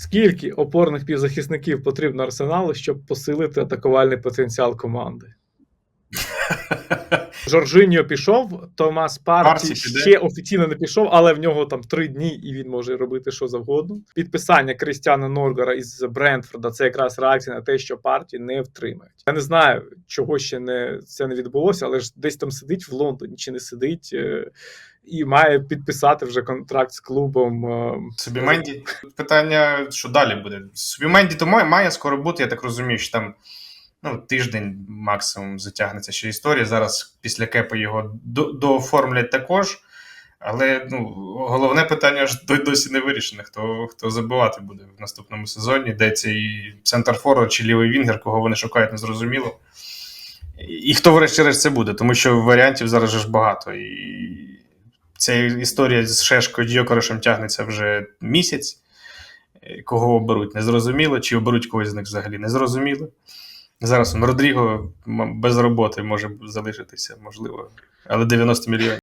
Скільки опорних півзахисників потрібно арсеналу, щоб посилити атакувальний потенціал команди? Жоржиньо пішов, Томас Парті ще офіційно не пішов, але в нього там три дні, і він може робити що завгодно. Підписання Крістіана Норгара із Брентфорда це якраз реакція на те, що партії не втримають. Я не знаю, чого ще не це не відбулося, але ж десь там сидить в Лондоні чи не сидить, е, і має підписати вже контракт з клубом. е, Собі Менді. Питання, що далі буде? Собі Менді то має, має скоро бути, я так розумію, що там ну, тиждень максимум затягнеться ще історія. Зараз після кепа його до- дооформлять також. Але ну, головне питання ж досі не вирішене. Хто, хто забивати буде в наступному сезоні, де цей центр форвард чи лівий вінгер, кого вони шукають, не зрозуміло. І, хто, врешті-решт, це буде, тому що варіантів зараз ж багато. І ця історія з Шешкою Дьокорошем тягнеться вже місяць. Кого оберуть, не зрозуміло, чи оберуть когось з них взагалі не зрозуміло. Зараз Родріго без роботи може залишитися, можливо, але 90 мільйонів.